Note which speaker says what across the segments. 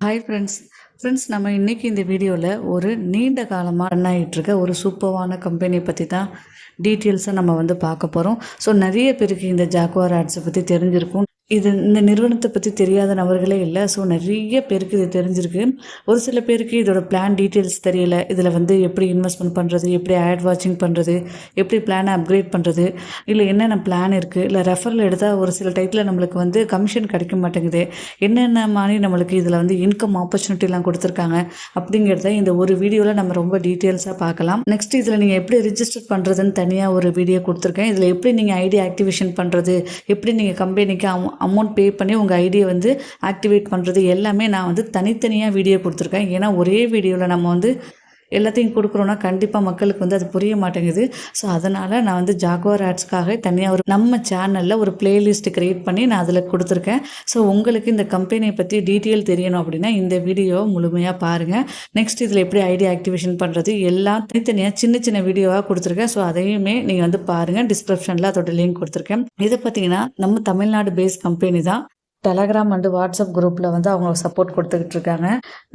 Speaker 1: Hi friends friends நம்ம இன்றைக்கி இந்த வீடியோவில் ஒரு நீண்ட காலமாக ரன் ஆகிட்டுருக்க ஒரு சூப்பர்வான கம்பெனி பற்றி தான் டீட்டெயில்ஸை நம்ம வந்து பார்க்க போகிறோம் ஸோ நிறைய பேருக்கு இந்த ஜாக்குவார் ஆட்ஸை பற்றி தெரிஞ்சிருக்கும். இது இந்த நிறுவனத்தை பற்றி தெரியாத நபர்களே இல்லை. ஸோ நிறைய பேருக்கு இது தெரிஞ்சிருக்கு. ஒரு சில பேருக்கு இதோட பிளான் டீட்டெயில்ஸ் தெரியல. இதில் வந்து எப்படி இன்வெஸ்ட்மெண்ட் பண்ணுறது எப்படி ஆட் வாட்சிங் பண்ணுறது எப்படி பிளானை அப்கிரேட் பண்ணுறது இல்லை என்னென்ன பிளான் இருக்குது இல்லை ரெஃபரில் எடுத்தால் ஒரு சில டைத்தில் நம்மளுக்கு வந்து கமிஷன் கிடைக்க மாட்டேங்குது. என்னென்ன மாதிரி நம்மளுக்கு இதில் வந்து இன்கம் ஆப்பர்ச்சுனிட்டிலாம் கொடுத்துருக்காங்க அப்படிங்கிறத இந்த ஒரு வீடியோவில் நம்ம ரொம்ப டீட்டெயில்ஸாக பார்க்கலாம். நெக்ஸ்ட் இதில் நீங்கள் எப்படி ரிஜிஸ்டர் பண்ணுறதுன்னு தனியாக ஒரு வீடியோ கொடுத்துருக்கேன். இதில் எப்படி நீங்கள் ஐடி ஆக்டிவேஷன் பண்ணுறது எப்படி நீங்கள் கம்பெனிக்கு அமௌண்ட் பே பண்ணி உங்கள் ஐடியை வந்து ஆக்டிவேட் பண்ணுறது எல்லாமே நான் வந்து தனித்தனியாக வீடியோ கொடுத்துருக்கேன். ஏன்னா ஒரே வீடியோவில் நம்ம வந்து எல்லாத்தையும் கொடுக்குறோன்னா கண்டிப்பாக மக்களுக்கு வந்து அது புரிய மாட்டேங்குது. ஸோ அதனால் நான் வந்து ஜாக்வார் ஆட்ஸ்க்காக தனியாக ஒரு நம்ம சேனலில் ஒரு பிளேலிஸ்ட் க்ரியேட் பண்ணி நான் அதில் கொடுத்துருக்கேன். ஸோ உங்களுக்கு இந்த கம்பெனியை பற்றி டீட்டெயில் தெரியணும் அப்படின்னா இந்த வீடியோவை முழுமையாக பாருங்கள் நெக்ஸ்ட் இதில் எப்படி ஐடி ஆக்டிவேஷன் பண்ணுறது எல்லாம் தனித்தனியாக சின்ன சின்ன வீடியோவாக கொடுத்துருக்கேன். ஸோ அதையுமே நீங்கள் வந்து பாருங்கள் டிஸ்கிரிப்ஷனில் அதோட லிங்க் கொடுத்துருக்கேன். இதை பார்த்தீங்கன்னா நம்ம தமிழ்நாடு பேஸ் கம்பெனி தான். டெலகிராம் அண்டு வாட்ஸ்அப் குரூப்பில் வந்து அவங்க சப்போர்ட் கொடுத்துக்கிட்டு இருக்காங்க.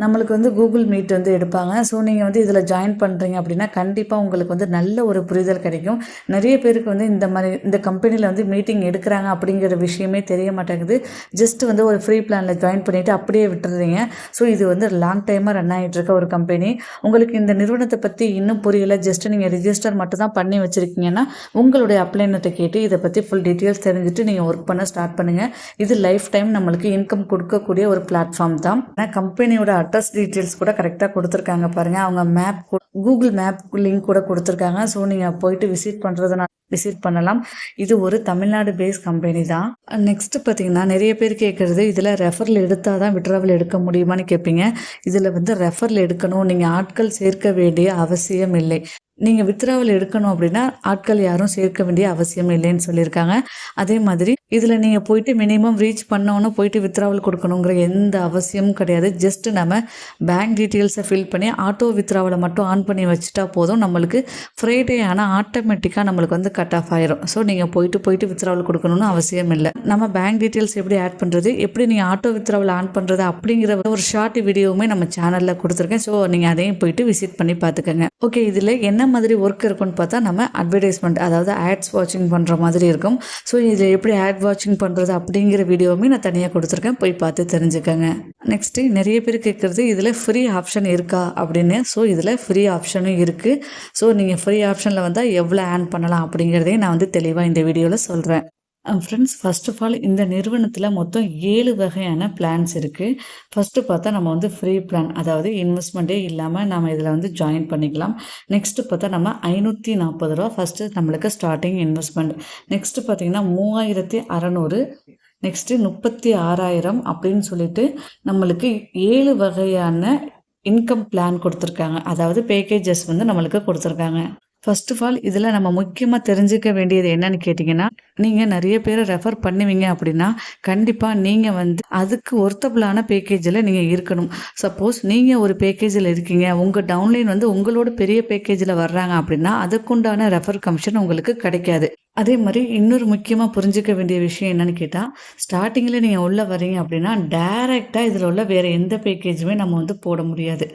Speaker 1: நம்மளுக்கு வந்து கூகுள் மீட் வந்து எடுப்பாங்க. ஸோ நீங்கள் வந்து இதில் ஜாயின் பண்ணுறீங்க அப்படின்னா கண்டிப்பாக உங்களுக்கு வந்து நல்ல ஒரு புரிதல் கிடைக்கும். நிறைய பேருக்கு வந்து இந்த மாதிரி இந்த கம்பெனியில் வந்து மீட்டிங் எடுக்கிறாங்க அப்படிங்கிற விஷயமே தெரிய மாட்டேங்குது. ஜஸ்ட் வந்து ஒரு ஃப்ரீ பிளானில் ஜாயின் பண்ணிவிட்டு அப்படியே விட்டுறீங்க. ஸோ இது வந்து லாங் டைமாக ரன் ஆகிட்டு இருக்க ஒரு கம்பெனி உங்களுக்கு இந்த நிறுவனத்தை பற்றி இன்னும் புரியல. ஜஸ்ட் நீங்கள் ரிஜிஸ்டர் மட்டும் தான் பண்ணி வச்சுருக்கீங்கன்னா உங்களுடைய அப்ளைனத்தை கேட்டு இதை பற்றி ஃபுல் டீட்டெயில்ஸ் தெரிஞ்சுட்டு நீங்கள் ஒர்க் பண்ண ஸ்டார்ட் பண்ணுங்கள் இது லைஃப் டைம் டைம் நம்மளுக்கு இன்கம் கொடுக்கக்கூடிய ஒரு பிளாட்ஃபார்ம் தான். ஆனால் கம்பெனியோட அட்ரஸ் டீட்டெயில்ஸ் கூட கரெக்டாக கொடுத்துருக்காங்க பாருங்கள் அவங்க மேப் கூகுள் மேப் லிங்க் கூட கொடுத்துருக்காங்க. ஸோ நீங்கள் போயிட்டு விசிட் பண்ணுறதுனால விசிட் பண்ணலாம். இது ஒரு தமிழ்நாடு பேஸ் கம்பெனி தான். நெக்ஸ்ட் பார்த்தீங்கன்னா நிறைய பேர் கேட்குறது இதில் ரெஃபரில் எடுத்தால் தான் விட்ராவல் எடுக்க முடியுமான்னு கேட்பீங்க இதில் வந்து ரெஃபரில் எடுக்கணும். நீங்கள் ஆட்கள் சேர்க்க வேண்டிய அவசியம் இல்லை. நீங்கள் வித்ராவல் எடுக்கணும் அப்படின்னா ஆட்கள் யாரும் சேர்க்க வேண்டிய அவசியம் இல்லைன்னு சொல்லியிருக்காங்க. அதே மாதிரி இதில் நீங்கள் போயிட்டு மினிமம் ரீச் பண்ணோன்னு போயிட்டு வித்ராவல் கொடுக்கணுங்கிற எந்த அவசியமும் கிடையாது. ஜஸ்ட் நம்ம பேங்க் டீட்டெயில்ஸை ஃபில் பண்ணி ஆட்டோ வித்ராவலை மட்டும் ஆன் பண்ணி வச்சுட்டா போதும். நம்மளுக்கு ஃப்ரைடே ஆனால் ஆட்டோமேட்டிக்காக நம்மளுக்கு வந்து கட் ஆஃப் ஆயிரும். ஸோ நீங்கள் போயிட்டு போயிட்டு வித்ராவல் கொடுக்கணும்னு அவசியம் இல்லை. நம்ம பேங்க் டீட்டெயில்ஸ் எப்படி ஆட் பண்ணுறது எப்படி நீங்கள் ஆட்டோ வித்ராவல் ஆன் பண்ணுறது அப்படிங்கிற ஒரு ஷார்ட் வீடியோவுமே நம்ம சேனலில் கொடுத்துருக்கேன். ஸோ நீங்கள் அதையும் போயிட்டு விசிட் பண்ணி பார்த்துக்கோங்க. ஓகே இதில் என்ன மாதிரி ஒர்க் இருக்குன்னு பார்த்தா நம்ம அட்வர்டைஸ்மெண்ட் அதாவது ஆட்ஸ் வாட்சிங் பண்ணுற மாதிரி இருக்கும். ஸோ இதில் எப்படி ஆட் வாட்சிங் பண்ணுறது அப்படிங்கிற வீடியோவுமே நான் தனியாக கொடுத்துருக்கேன். போய் பார்த்து தெரிஞ்சுக்கோங்க. நெக்ஸ்ட்டு நிறைய பேர் கேட்குறது இதில் ஃப்ரீ ஆப்ஷன் இருக்கா அப்படின்னு. ஸோ இதில் ஃப்ரீ ஆப்ஷனும் இருக்குது ஸோ நீங்கள் ஃப்ரீ ஆப்ஷனில் வந்தால் எவ்வளோ ஆன் பண்ணலாம் அப்படிங்கிறதையும் நான் வந்து தெளிவாக இந்த வீடியோவில் சொல்கிறேன் ஃப்ரெண்ட்ஸ் ஃபர்ஸ்ட் ஆஃப் ஆல் இந்த நிறுவனத்தில் மொத்தம் ஏழு வகையான பிளான்ஸ் இருக்குது ஃபஸ்ட்டு பார்த்தா நம்ம வந்து ஃப்ரீ பிளான் அதாவது இன்வெஸ்ட்மெண்ட்டே இல்லாமல் நம்ம இதில் வந்து ஜாயின் பண்ணிக்கலாம். நெக்ஸ்ட்டு பார்த்தா நம்ம ஐநூற்றி நாற்பது ரூபா ஃபஸ்ட்டு நம்மளுக்கு ஸ்டார்டிங் இன்வெஸ்ட்மெண்ட் நெக்ஸ்ட்டு பார்த்தீங்கன்னா மூவாயிரத்தி அறநூறு நெக்ஸ்ட்டு முப்பத்தி ஆறாயிரம் அப்படின்னு சொல்லிட்டு நம்மளுக்கு ஏழு வகையான இன்கம் பிளான் கொடுத்துருக்காங்க. அதாவது பேக்கேஜஸ் வந்து நம்மளுக்கு கொடுத்துருக்காங்க. ஃபர்ஸ்ட் ஆஃப் ஆல் இதில் நம்ம முக்கியமாக தெரிஞ்சுக்க வேண்டியது என்னன்னு கேட்டிங்கன்னா நீங்கள் நிறைய பேரை ரெஃபர் பண்ணுவீங்க அப்படின்னா கண்டிப்பாக நீங்கள் வந்து அதுக்கு ஒர்த்தபிளான பேக்கேஜில் நீங்கள் இருக்கணும். சப்போஸ் நீங்கள் ஒரு பேக்கேஜில் இருக்கீங்க உங்கள் டவுன்லைன் வந்து உங்களோட பெரிய பேக்கேஜில் வர்றாங்க அப்படின்னா அதுக்குண்டான ரெஃபர் கமிஷன் உங்களுக்கு கிடைக்காது. அதே மாதிரி இன்னொரு முக்கியமாக புரிஞ்சிக்க வேண்டிய விஷயம் என்னன்னு கேட்டால் ஸ்டார்டிங்கில் நீங்கள் உள்ளே வரீங்க அப்படின்னா டைரெக்டாக இதில் உள்ள வேறு எந்த பேக்கேஜுமே நம்ம வந்து போட முடியாது.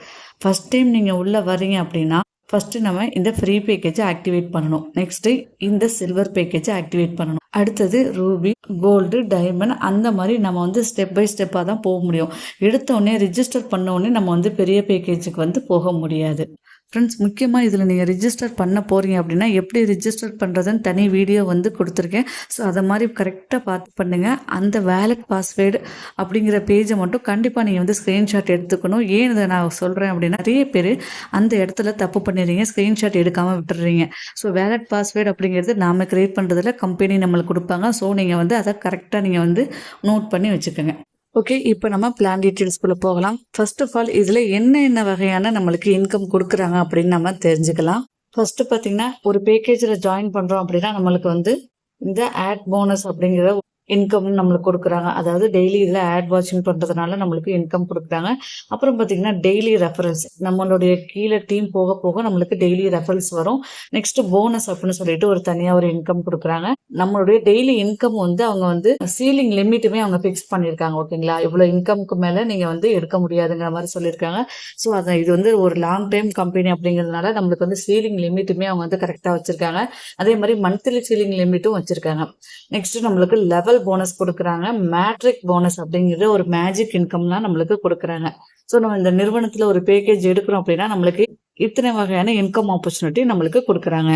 Speaker 1: ஃபஸ்ட் டைம் நீங்கள் உள்ளே வரீங்க அப்படின்னா ஃபஸ்ட்டு நம்ம இந்த ஃப்ரீ பேக்கேஜை ஆக்டிவேட் பண்ணணும். நெக்ஸ்ட்டு இந்த சில்வர் பேக்கேஜை ஆக்டிவேட் பண்ணணும். அடுத்தது ரூபி கோல்டு டைமண்ட் அந்த மாதிரி நம்ம வந்து ஸ்டெப் பை ஸ்டெப்பாக தான் போக முடியும். எடுத்த உடனே ரிஜிஸ்டர் பண்ண உடனே நம்ம வந்து பெரிய பேக்கேஜுக்கு வந்து போக முடியாது. ஃப்ரெண்ட்ஸ் முக்கியமாக இதில் நீங்கள் ரிஜிஸ்டர் பண்ண போகிறீங்க அப்படின்னா எப்படி ரிஜிஸ்டர் பண்ணுறதுன்னு தனி வீடியோ வந்து கொடுத்துருக்கேன். ஸோ அதை மாதிரி கரெக்டாக பார்த்து பண்ணுங்கள் அந்த வேலட் பாஸ்வேர்டு அப்படிங்கிற பேஜை மட்டும் கண்டிப்பாக நீங்கள் வந்து ஸ்க்ரீன்ஷாட் எடுத்துக்கணும். ஏன் இதை நான் சொல்கிறேன் அப்படின்னா நிறைய பேர் அந்த இடத்துல தப்பு பண்ணிடுறீங்க ஸ்க்ரீன்ஷாட் எடுக்காமல் விட்டுறீங்க ஸோ வேலட் பாஸ்வேர்டு அப்படிங்கிறது நாம் க்ரியேட் பண்ணுறதுல கம்பெனி நம்மளுக்கு கொடுப்பாங்க. ஸோ நீங்கள் வந்து அதை கரெக்டாக நீங்கள் வந்து நோட் பண்ணி வச்சுக்கோங்க. ஓகே இப்போ நம்ம பிளான் டீட்டெயில்ஸ்குள்ளே போகலாம். ஃபர்ஸ்ட் ஆஃப் ஆல் இதில் என்ன என்ன வகையான நம்மளுக்கு இன்கம் கொடுக்குறாங்க அப்படின்னு நம்ம தெரிஞ்சுக்கலாம். ஃபர்ஸ்ட் பார்த்தீங்கன்னா ஒரு பேக்கேஜில் ஜாயின் பண்ணுறோம் அப்படின்னா நம்மளுக்கு வந்து இந்த ஆட் போனஸ் அப்படிங்கிற இன்கம் நம்மளுக்கு கொடுக்குறாங்க. அதாவது டெய்லி இதில் ஆட் வாட்சிங் பண்ணுறதுனால நம்மளுக்கு இன்கம் கொடுக்குறாங்க. அப்புறம் பார்த்தீங்கன்னா டெய்லி ரெஃபரன்ஸ் நம்மளுடைய கீழே டீம் போக போக நம்மளுக்கு டெய்லி ரெஃபரன்ஸ் வரும். நெக்ஸ்ட் போனஸ் அப்படின்னு சொல்லிட்டு ஒரு தனியாக ஒரு இன்கம் கொடுக்குறாங்க. நம்மளுடைய டெய்லி இன்கம் வந்து அவங்க வந்து சீலிங் லிமிட்டுமே அவங்க ஃபிக்ஸ் பண்ணியிருக்காங்க. ஓகேங்களா இவ்வளோ இன்கம்க்கு மேலே நீங்கள் வந்து எடுக்க முடியாதுங்கிற மாதிரி சொல்லியிருக்காங்க. ஸோ அதை இது வந்து ஒரு லாங் டைம் கம்பெனி அப்படிங்கிறதுனால நம்மளுக்கு வந்து சீலிங் லிமிட்டுமே அவங்க வந்து கரெக்டாக வச்சுருக்காங்க. அதே மாதிரி மந்த்லி சீலிங் லிமிட்டும் வச்சுருக்காங்க. நெக்ஸ்ட் நம்மளுக்கு லெவல் போனஸ் கொடுக்குறாங்க. மேட்ரிக் போனஸ் அப்படிங்கிறது ஒரு மேஜிக் இன்கம்லாம் நம்மளுக்கு கொடுக்குறாங்க. ஸோ நம்ம இந்த நிறுவனத்தில் ஒரு பேக்கேஜ் எடுக்கிறோம் அப்படின்னா நம்மளுக்கு இத்தனை வகையான இன்கம் ஆப்பர்ச்சுனிட்டி நம்மளுக்கு கொடுக்குறாங்க.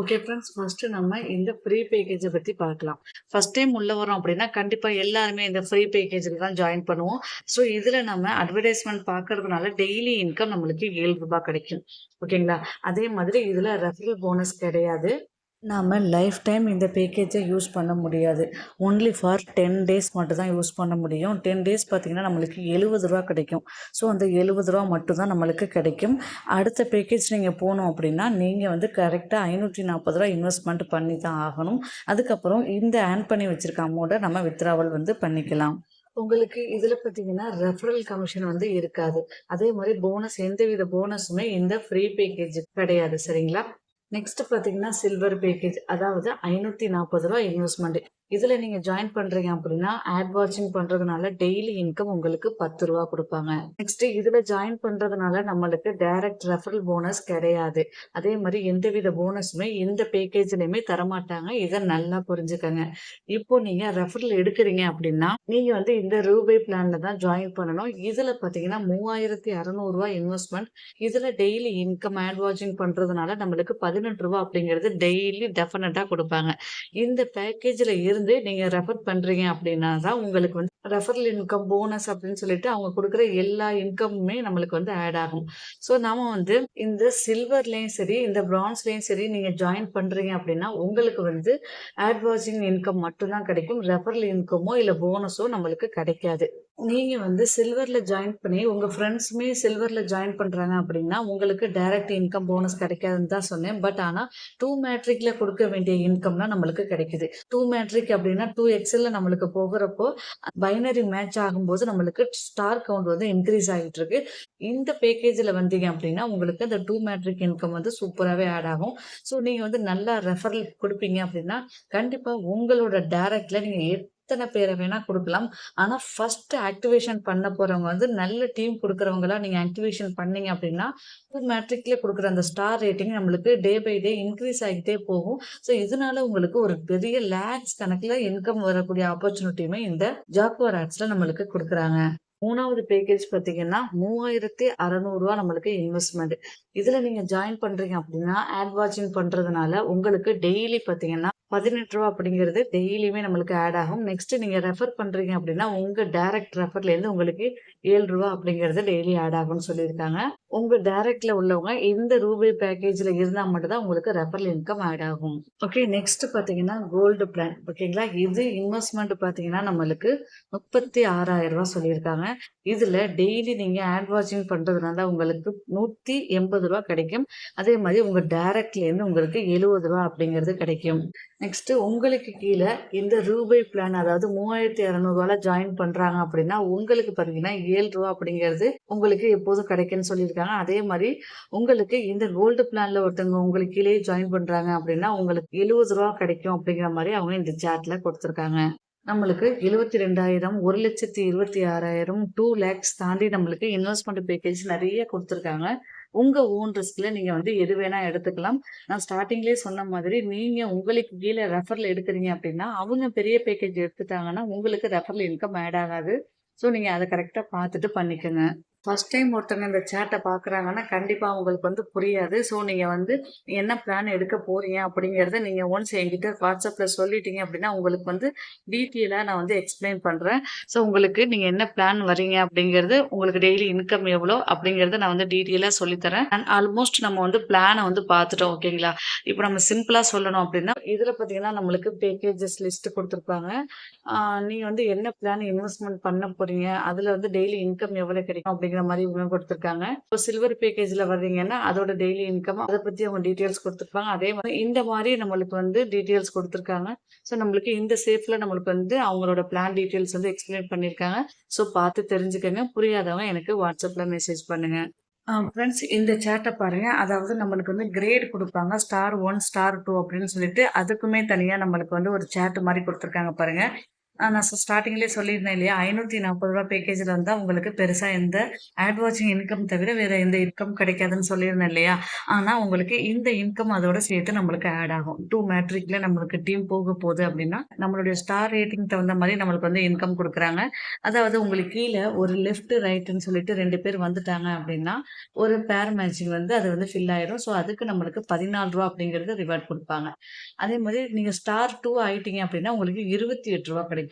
Speaker 1: ஓகே ஃப்ரெண்ட்ஸ் ஃபர்ஸ்ட் நம்ம இந்த ஃப்ரீ பேக்கேஜை பற்றி பார்க்கலாம். ஃபர்ஸ்ட் டைம் உள்ள வரோம் அப்படின்னா கண்டிப்பாக எல்லாருமே இந்த ஃப்ரீ பேக்கேஜில் தான் ஜாயின் பண்ணுவோம். ஸோ இதில் நம்ம அட்வர்டைஸ்மெண்ட் பார்க்கறதுனால டெய்லி இன்கம் நம்மளுக்கு ஏழு ரூபாய் கிடைக்கும். ஓகேங்களா அதே மாதிரி இதில் ரெஃபரல் போனஸ் கிடையாது. நாம் லைஃப் டைம் இந்த பேக்கேஜை யூஸ் பண்ண முடியாது. ஒன்லி ஃபார் டென் டேஸ் மட்டும் தான் யூஸ் பண்ண முடியும். டென் டேஸ் பார்த்திங்கன்னா நம்மளுக்கு எழுபது ரூபா கிடைக்கும். ஸோ அந்த எழுபது ரூபா மட்டும் தான் நம்மளுக்கு கிடைக்கும். அடுத்த பேக்கேஜ் நீங்கள் போனோம் அப்படின்னா நீங்கள் வந்து கரெக்டாக ஐநூற்றி நாற்பது ரூபா இன்வெஸ்ட்மெண்ட் பண்ணி தான் ஆகணும். அதுக்கப்புறம் இந்த ஆன் பண்ணி வச்சுருக்க அமௌண்ட்டை நம்ம வித்ராவல் வந்து பண்ணிக்கலாம். உங்களுக்கு இதில் பார்த்தீங்கன்னா ரெஃபரல் கமிஷன் வந்து இருக்காது. அதே மாதிரி போனஸ் எந்தவித போனஸுமே இந்த ஃப்ரீ பேக்கேஜ் கிடையாது. சரிங்களா? நெக்ஸ்ட் பார்த்தீங்கன்னா சில்வர் பேக்கேஜ் அதாவது ஐநூற்றி நாற்பது ரூபா இன்வெஸ்ட்மெண்ட் இதில் நீங்கள் ஜாயின் பண்ணுறீங்க அப்படின்னா ஆட் வாட்சிங் பண்ணுறதுனால டெய்லி இன்கம் உங்களுக்கு பத்து ரூபா கொடுப்பாங்க. நெக்ஸ்ட் இதில் ஜாயின் பண்ணுறதுனால நம்மளுக்கு டைரக்ட் ரெஃபரல் போனஸ் கிடையாது. அதே மாதிரி எந்தவித போனஸுமே இந்த பேக்கேஜ்லையுமே தரமாட்டாங்க. இதை நல்லா புரிஞ்சுக்கங்க. இப்போ நீங்கள் ரெஃபரல் எடுக்கிறீங்க அப்படின்னா நீங்கள் வந்து இந்த ரூபே பிளானில் தான் ஜாயின் பண்ணணும். இதில் பார்த்தீங்கன்னா மூவாயிரத்தி அறநூறுவா இன்வெஸ்ட்மெண்ட் இதில் டெய்லி இன்கம் ஆட் வாட்சிங் பண்ணுறதுனால நம்மளுக்கு பதினெட்டு ரூபா அப்படிங்கிறது டெய்லி டெஃபினட்டாக கொடுப்பாங்க. இந்த பேக்கேஜில் இருந்து நீங்கள் ரெஃபர் பண்ணுறீங்க அப்படின்னா தான் உங்களுக்கு வந்து ரெஃபரல் இன்கம் போனஸ் அப்படின்னு சொல்லிட்டு அவங்க கொடுக்குற எல்லா இன்கமுமே நம்மளுக்கு வந்து ஆட் ஆகும். ஸோ நாம வந்து இந்த சில்வர்லேயும் சரி இந்த பிரான்ஸ்லேயும் சரி நீங்கள் ஜாயின் பண்ணுறீங்க அப்படின்னா உங்களுக்கு வந்து ஆட் இன்கம் மட்டும்தான் கிடைக்கும். ரெஃபரல் இன்கமோ இல்லை போனஸோ நம்மளுக்கு கிடைக்காது. நீங்கள் வந்து சில்வரில் ஜாயின் பண்ணி உங்கள் ஃப்ரெண்ட்ஸுமே சில்வரில் ஜாயின் பண்ணுறாங்க அப்படின்னா உங்களுக்கு டைரக்ட் இன்கம் போனஸ் கிடைக்காதுன்னு தான் சொன்னேன். பட் ஆனால் டூ மேட்ரிக்கில் கொடுக்க வேண்டிய இன்கம்லாம் நம்மளுக்கு கிடைக்குது. டூ மேட்ரிக் அப்படின்னா டூ எக்ஸலில் நம்மளுக்கு போகிறப்போ பைனரி மேட்ச் ஆகும்போது நம்மளுக்கு ஸ்டார் கவுண்ட் வந்து இன்க்ரீஸ் ஆகிட்டு இருக்கு இந்த பேக்கேஜில் வந்தீங்க அப்படின்னா உங்களுக்கு அந்த டூ மேட்ரிக் இன்கம் வந்து சூப்பராகவே ஆட் ஆகும். ஸோ நீங்கள் வந்து நல்லா ரெஃபரல் கொடுப்பீங்க அப்படின்னா கண்டிப்பாக உங்களோட டேரக்டில் நீங்கள் எத்தனை பேரை வேணால் கொடுக்கலாம். ஆனால் ஃபர்ஸ்ட் ஆக்டிவேஷன் பண்ண போகிறவங்க வந்து நல்ல டீம் கொடுக்குறவங்களாம் நீங்கள் ஆக்டிவேஷன் பண்ணீங்க அப்படின்னா மேட்ரிக்ல கொடுக்குற அந்த ஸ்டார் ரேட்டிங் நம்மளுக்கு டே பை டே இன்க்ரீஸ் ஆகிட்டே போகும். ஸோ இதனால உங்களுக்கு ஒரு பெரிய லேக்ஸ் கணக்கில் இன்கம் வரக்கூடிய ஆப்பர்ச்சுனிட்டியுமே இந்த ஜாக்குவர் ஆட்ஸில் நம்மளுக்கு கொடுக்குறாங்க. மூணாவது பேக்கேஜ் பார்த்தீங்கன்னா மூவாயிரத்தி அறநூறுவா நம்மளுக்கு இன்வெஸ்ட்மெண்ட் இதில் நீங்கள் ஜாயின் பண்ணுறீங்க அப்படின்னா ஆட் வாட்சிங் பண்ணுறதுனால உங்களுக்கு டெய்லி பார்த்தீங்கன்னா பதினெட்டு ரூபா அப்படிங்கிறது டெய்லியுமே நம்மளுக்கு ஆட் ஆகும். நெக்ஸ்ட் நீங்கள் ரெஃபர் பண்ணுறீங்க அப்படின்னா உங்கள் டைரக்ட் ரெஃபர்லேருந்து உங்களுக்கு ஏழு ரூபா அப்படிங்கிறது டெய்லி ஆட் ஆகும்னு சொல்லியிருக்காங்க. உங்கள் டைரக்ட்ல உள்ளவங்க இந்த ரூபே பேக்கேஜில் இருந்தால் மட்டும்தான் உங்களுக்கு ரெஃபரல் இன்கம் ஆட் ஆகும். ஓகே நெக்ஸ்ட் பார்த்தீங்கன்னா கோல்டு பிளான் ஓகேங்களா இது இன்வெஸ்ட்மெண்ட் பார்த்தீங்கன்னா நம்மளுக்கு முப்பத்தி ஆறாயிரம் ரூபா சொல்லியிருக்காங்க. இதில் டெய்லி நீங்கள் ஆட் வாட்சிங் பண்ணுறதுனால உங்களுக்கு நூற்றி எண்பது ரூபா கிடைக்கும். அதே மாதிரி உங்கள் டைரக்ட்லேருந்து உங்களுக்கு எழுபது ரூபா அப்படிங்கிறது கிடைக்கும். நெக்ஸ்ட்டு உங்களுக்கு கீழே இந்த ரூபாய் பிளான் அதாவது மூவாயிரத்தி இரநூறுவால ஜாயின் பண்ணுறாங்க அப்படின்னா உங்களுக்கு பார்த்தீங்கன்னா ஏழு ரூபா அப்படிங்கிறது உங்களுக்கு எப்போதும் கிடைக்குன்னு சொல்லியிருக்காங்க. அதே மாதிரி உங்களுக்கு இந்த கோல்டு பிளானில் ஒருத்தவங்க உங்களுக்கு கீழே ஜாயின் பண்ணுறாங்க அப்படின்னா உங்களுக்கு எழுபது ரூபா கிடைக்கும் அப்படிங்கிற மாதிரி அவங்க இந்த சேட்டில் கொடுத்துருக்காங்க. நம்மளுக்கு எழுபத்தி ரெண்டாயிரம் ஒரு லட்சத்தி இருபத்தி ஆறாயிரம் டூ லேக்ஸ் தாண்டி நம்மளுக்கு இன்வெஸ்ட்மெண்ட் பேக்கேஜ் நிறைய கொடுத்துருக்காங்க. உங்கள் ஓன் ரிஸ்கில் நீங்கள் வந்து எது வேணால் எடுத்துக்கலாம். நான் ஸ்டார்டிங்லேயே சொன்ன மாதிரி நீங்கள் உங்களுக்கு கீழே ரெஃபரில் எடுக்கிறீங்க அப்படின்னா அவங்க பெரிய பேக்கேஜ் எடுத்துட்டாங்கன்னா உங்களுக்கு ரெஃபரில் இன்கம் ஆட் ஆகாது. ஸோ நீங்கள் அதை கரெக்டாக பார்த்துட்டு பண்ணிக்கோங்க. ஃபர்ஸ்ட் டைம் ஒருத்தவங்க இந்த சேட்டை பார்க்குறாங்கன்னா கண்டிப்பாக அவங்களுக்கு வந்து புரியாது. ஸோ நீங்கள் வந்து என்ன பிளான் எடுக்க போகிறீங்க அப்படிங்கிறத நீங்கள் ஒன்ஸ் என்கிட்ட வாட்ஸ்அப்பில் சொல்லிட்டீங்க அப்படின்னா உங்களுக்கு வந்து டீட்டெயிலாக நான் வந்து எக்ஸ்பிளைன் பண்ணுறேன் ஸோ உங்களுக்கு நீங்கள் என்ன பிளான் வரீங்க அப்படிங்கிறது உங்களுக்கு டெய்லி இன்கம் எவ்வளோ அப்படிங்கிறத நான் வந்து டீட்டெயிலாக சொல்லித்தரேன். அண்ட் ஆல்மோஸ்ட் நம்ம வந்து பிளானை வந்து பார்த்துட்டோம் ஓகேங்களா இப்போ நம்ம சிம்பிளாக சொல்லணும் அப்படின்னா இதில் பார்த்தீங்கன்னா நம்மளுக்கு பேக்கேஜஸ் லிஸ்ட் கொடுத்துருப்பாங்க. நீங்கள் வந்து என்ன பிளான் இன்வெஸ்ட்மெண்ட் பண்ண போறீங்க அதில் வந்து டெய்லி இன்கம் எவ்வளோ கிடைக்கும் அப்படிங்கிற அப்படிங்கிற மாதிரி இவங்க கொடுத்துருக்காங்க. இப்போ சில்வர் பேக்கேஜ்ல வர்றீங்கன்னா அதோட டெய்லி இன்கம் அதை பத்தி அவங்க டீட்டெயில்ஸ் கொடுத்துருப்பாங்க. அதே மாதிரி இந்த மாதிரி நம்மளுக்கு வந்து டீட்டெயில்ஸ் கொடுத்துருக்காங்க. ஸோ நம்மளுக்கு இந்த சேஃப்ல நம்மளுக்கு வந்து அவங்களோட பிளான் டீட்டெயில்ஸ் வந்து எக்ஸ்பிளைன் பண்ணியிருக்காங்க. ஸோ பார்த்து தெரிஞ்சுக்கங்க. புரியாதவங்க எனக்கு வாட்ஸ்அப்ல மெசேஜ் பண்ணுங்க. ஃப்ரெண்ட்ஸ் இந்த சேட்டை பாருங்க. அதாவது நம்மளுக்கு வந்து கிரேட் கொடுப்பாங்க. ஸ்டார் ஒன் ஸ்டார் டூ அப்படின்னு சொல்லிட்டு அதுக்குமே தனியாக நம்மளுக்கு வந்து ஒரு சேட்டு மாதிரி கொடுத்துருக்காங்க பாருங்க. நான் ஸ்டார்டிங்லேயே சொல்லியிருந்தேன் இல்லையா? ஐநூற்றி நாற்பது ரூபா பேக்கேஜில் வந்தால் உங்களுக்கு பெருசாக எந்த ஆட் வாட்சிங் இன்கம் தவிர வேறு எந்த இன்கம் கிடைக்காதுன்னு சொல்லியிருந்தேன் இல்லையா? ஆனால் உங்களுக்கு இந்த இன்கம் அதோட சேர்த்து நம்மளுக்கு ஆட் ஆகும். டூ மேட்ரிக்கில் நம்மளுக்கு டீம் போக போகுது அப்படின்னா நம்மளுடைய ஸ்டார் ரேட்டிங் தகுந்த மாதிரி நம்மளுக்கு வந்து இன்கம் கொடுக்குறாங்க. அதாவது உங்களுக்கு கீழே ஒரு லெஃப்ட் ரைட்டுன்னு சொல்லிட்டு ரெண்டு பேர் வந்துட்டாங்க அப்படின்னா ஒரு பேர் மேட்சிங் வந்து அது வந்து ஃபில் ஆயிடும் ஸோ அதுக்கு நம்மளுக்கு பதினாலு ரூபா அப்படிங்கிறது ரிவார்ட் கொடுப்பாங்க. அதே மாதிரி நீங்கள் ஸ்டார் டூ ஆயிட்டீங்க அப்படின்னா உங்களுக்கு இருபத்தி எட்டு ரூபா கிடைக்கும்.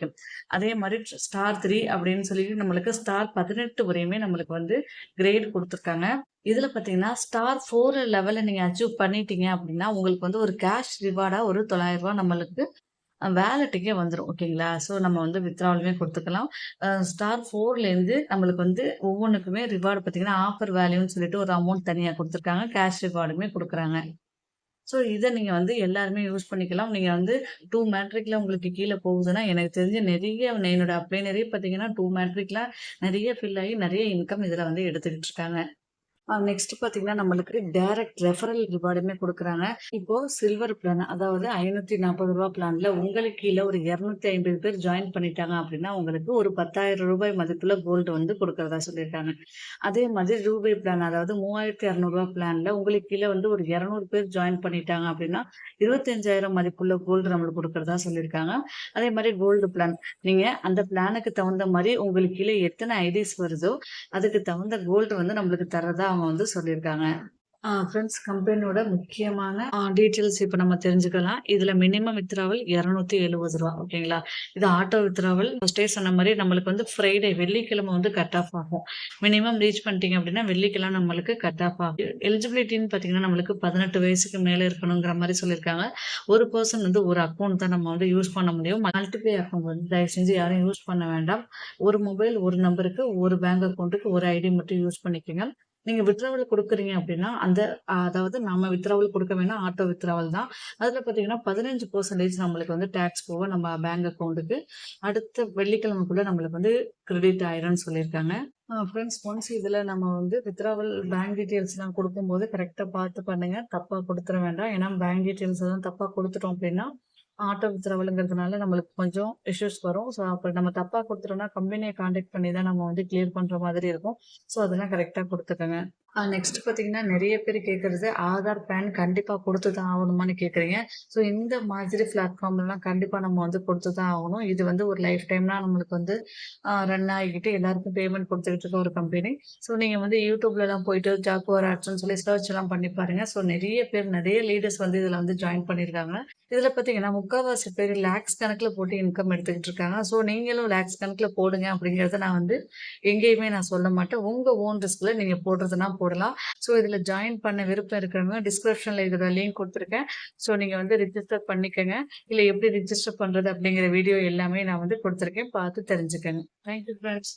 Speaker 1: அதே மாதிரி ஸ்டார் த்ரீ அப்படின்னு சொல்லிட்டு நம்மளுக்கு ஸ்டார் பதினெட்டு வரையுமே நம்மளுக்கு வந்து கிரேட் கொடுத்துருக்காங்க. இதில் பார்த்தீங்கன்னா ஸ்டார் ஃபோர் லெவலில் நீங்கள் அச்சீவ் பண்ணிட்டீங்க அப்படின்னா உங்களுக்கு வந்து ஒரு கேஷ் ரிவார்டாக ஒரு தொள்ளாயிரம் ரூபாய் நம்மளுக்கு வேலெட்டுக்கே வந்துடும் ஓகேங்களா ஸோ நம்ம வந்து வித்ராவலுமே கொடுத்துக்கலாம். ஸ்டார் ஃபோர்லேருந்து நம்மளுக்கு வந்து ஒவ்வொன்றுக்குமே ரிவார்டு பார்த்தீங்கன்னா ஆஃபர் வேல்யூன்னு சொல்லிட்டு ஒரு அமௌண்ட் தனியாக கொடுத்துருக்காங்க. கேஷ் ரிவார்டுமே கொடுக்குறாங்க. ஸோ இதை நீங்கள் வந்து எல்லாருமே யூஸ் பண்ணிக்கலாம். நீங்கள் வந்து டூ மேட்ரிக்கில் உங்களுக்கு கீழே போகுதுன்னா எனக்கு தெரிஞ்சு நிறைய என்னோட அப்ளை நிறைய பார்த்தீங்கன்னா டூ மேட்ரிக்லாம் நிறைய ஃபில் ஆகி நிறைய இன்கம் இதில் வந்து எடுத்துக்கிட்டு இருக்காங்க. நெக்ஸ்ட் பார்த்தீங்கன்னா நம்மளுக்கு டைரக்ட் ரெஃபரல் ரிவார்டுமே கொடுக்குறாங்க. இப்போ சில்வர் பிளான் அதாவது ஐநூற்றி நாற்பது ரூபா பிளான்ல உங்களுக்கு கீழே ஒரு இரநூத்தி ஐம்பது பேர் ஜாயின் பண்ணிட்டாங்க அப்படின்னா உங்களுக்கு ஒரு பத்தாயிரம் ரூபாய் மதிப்புல கோல்டு வந்து கொடுக்கறதா சொல்லியிருக்காங்க. அதே மாதிரி ரூபாய் பிளான் அதாவது மூவாயிரத்தி இரநூறுவா பிளான்ல உங்களுக்கு கீழே வந்து ஒரு இரநூறு பேர் ஜாயின் பண்ணிட்டாங்க அப்படின்னா இருபத்தஞ்சாயிரம் மதிப்புள்ள கோல்டு நம்மளுக்கு கொடுக்கறதா சொல்லியிருக்காங்க. அதே மாதிரி கோல்டு பிளான் நீங்க அந்த பிளானுக்கு தகுந்த மாதிரி உங்களுக்கு கீழே எத்தனை ஐடிஸ் வருதோ அதுக்கு தகுந்த கோல்டு வந்து நம்மளுக்கு தரதா அவங்க வந்து சொல்லியிருக்காங்க. ஃப்ரெண்ட்ஸ் கம்பெனியோட முக்கியமான டீட்டெயில்ஸ் இப்போ நம்ம தெரிஞ்சுக்கலாம். இதில் மினிமம் வித்ராவல் இரநூத்தி எழுபது ரூபா ஓகேங்களா? இது ஆட்டோ வித்ராவல். ஃபஸ்ட்டே சொன்ன மாதிரி நம்மளுக்கு வந்து ஃப்ரைடே வெள்ளிக்கிழமை வந்து கட் ஆஃப் ஆகும். மினிமம் ரீச் பண்ணிட்டீங்க அப்படின்னா வெள்ளிக்கிழமை நம்மளுக்கு கட் ஆஃப் ஆகும். எலிஜிபிலிட்டின்னு பார்த்தீங்கன்னா நம்மளுக்கு பதினெட்டு வயசுக்கு மேலே இருக்கணுங்கிற மாதிரி சொல்லியிருக்காங்க. ஒரு பர்சன் வந்து ஒரு அக்கௌண்ட் தான் நம்ம வந்து யூஸ் பண்ண முடியும். மல்டிபே அக்கௌண்ட் வந்து தயவு செஞ்சு யாரும் யூஸ் பண்ண வேண்டாம். ஒரு மொபைல் ஒரு நம்பருக்கு ஒரு பேங்க் அக்கௌண்ட்டுக்கு ஒரு ஐடி மட்டும் யூஸ் பண்ணிக்கோங்க. நீங்க வித்ராவல் கொடுக்குறீங்க அப்படின்னா அந்த அதாவது நம்ம வித்ராவல் கொடுக்க வேணா ஆட்டோ வித்ராவல் தான். அதுல பாத்தீங்கன்னா பதினஞ்சு பர்சன்டேஜ் நம்மளுக்கு வந்து டேக்ஸ் போக நம்ம பேங்க் அக்கௌண்ட்டுக்கு அடுத்த வெள்ளிக்கிழமைக்குள்ள நம்மளுக்கு வந்து கிரெடிட் ஆயிரும்னு சொல்லியிருக்காங்க. ஃப்ரெண்ட்ஸ் ஒன்ஸ் இதில் நம்ம வந்து வித்ராவல் பேங்க் டீட்டெயில்ஸ்லாம் கொடுக்கும்போது கரெக்டாக பார்த்து பண்ணுங்க. தப்பாக கொடுத்துட வேண்டாம். ஏன்னா பேங்க் டீட்டெயில்ஸ் எல்லாம் தப்பாக கொடுத்துட்டோம் அப்படின்னா ஆட்டோ வித்ராவலுங்கிறதுனால நம்மளுக்கு கொஞ்சம் இஷ்யூஸ் வரும். ஸோ அப்போ நம்ம தப்பாக கொடுத்துட்டோம்னா கம்பெனியை காண்டாக்ட் பண்ணி தான் நம்ம வந்து கிளியர் பண்ணுற மாதிரி இருக்கும். ஸோ அதெல்லாம் கரெக்டாக கொடுத்துக்கோங்க. நெக்ஸ்ட் பார்த்தீங்கன்னா நிறைய பேர் கேட்குறது ஆதார் பேன் கண்டிப்பாக கொடுத்து தான் ஆகணுமான்னு கேட்குறீங்க ஸோ இந்த மாதிரி பிளாட்ஃபார்ம்லாம் கண்டிப்பாக நம்ம வந்து கொடுத்து தான் ஆகணும். இது வந்து ஒரு லைஃப் டைம்னா நம்மளுக்கு வந்து ரன் ஆகிக்கிட்டு எல்லாருக்கும் பேமெண்ட் கொடுத்துக்கிட்டு இருக்க ஒரு கம்பெனி ஸோ நீங்கள் வந்து யூடியூப்லலாம் போயிட்டு ஜாக்குவார் ஆட்ஸ்னு சொல்லி சர்ச் எல்லாம் பண்ணி பாருங்க. ஸோ நிறைய பேர் நிறைய லீடர்ஸ் வந்து இதில் வந்து ஜாயின் பண்ணியிருக்காங்க இதில் பார்த்தீங்கன்னா முக்கால்வாசி பேர் லேக்ஸ் கணக்கில் போட்டு இன்கம் எடுத்துக்கிட்டு இருக்காங்க. ஸோ நீங்களும் லேக்ஸ் கணக்கில் போடுங்க அப்படிங்கிறத நான் வந்து எங்கேயுமே நான் சொல்ல மாட்டேன். உங்கள் ஓன் ரிஸ்கில் நீங்கள் போடுறதுனா போடலாம். ஸோ இதில் ஜாயின் பண்ண விருப்பம் இருக்கிறவங்க டிஸ்கிரிப்ஷனில் இருக்கிற லிங்க் கொடுத்துருக்கேன். ஸோ நீங்கள் வந்து ரிஜிஸ்டர் பண்ணிக்கோங்க. இல்லை எப்படி ரிஜிஸ்டர் பண்ணுறது அப்படிங்கிற வீடியோ எல்லாமே நான் வந்து கொடுத்துருக்கேன். பார்த்து தெரிஞ்சுக்கங்க. Thank you friends